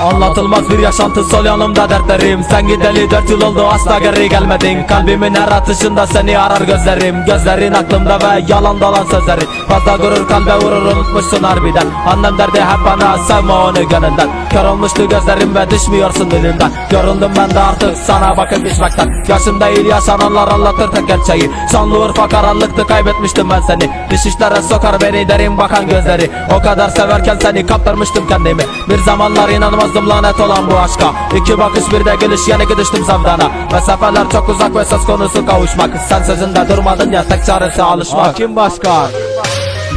Anlatılmaz bir yaşantı sol yanımda dertlerim. Sen gideli dört yıl oldu asla geri gelmedin. Kalbimin her atışında seni arar gözlerim. Gözlerin aklımda ve yalan dolan sözlerin. Fazla gurur kalbe vurur unutmuşsun harbiden. Annem derdi hep bana sevme onu gönülden. Kör olmuştu gözlerim ve düşmüyorsun dilimden Yoruldum ben de artık sana bakıp geçmekten Yaşım değil yaşananlar anlatır tek gerçeği. Şanlıurfa karanlıktı kaybetmiştim ben seni. Dış işlere sokar beni derin bakan gözleri. O kadar severken seni kaptırmıştım kendimi. Bir zamanlar inanmazdım lanet olan bu aşka. İki bakış bir de gülüş yeni gidiştim sevdana Mesafeler çok uzak ve söz konusu kavuşmak. Sen sözünde durmadın ya tek çaresi alışmak. Kim başka?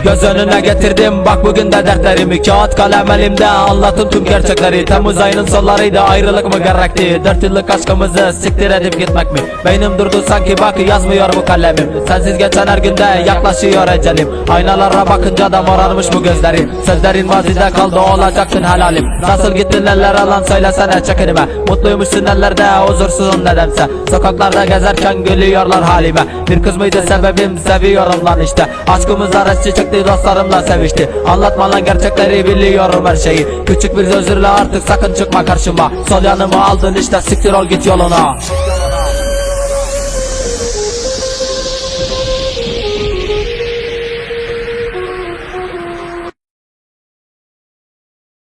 Göz önüne getirdim bak bugün de dertlerimi. Kağıt kalem elimde anlatın tüm gerçekleri. Temmuz ayının sonlarıydı ayrılık mı gerekti? Dört yıllık aşkımızı siktir edip gitmek mi? Beynim durdu sanki bak yazmıyor bu kalemim. Sensiz geçen her günde yaklaşıyor ecelim. Aynalara bakınca da morarmış bu gözlerim. Sözlerin vazide kaldı olacaktın helalim. Nasıl gittin eller alan söylesene çekinime Mutluymuşsun ellerde huzursuzum nedense Sokaklarda gezerken gülüyorlar halime. Bir kız mıydı sebebim? Seviyorum lan işte. Aşkımız arası çıktı dostlarımla sevişti. Anlatma lan gerçekleri biliyorum her şeyi. Küçük bir özürle artık sakın çıkma karşıma. Sol yanımı aldın işte siktir ol git yoluna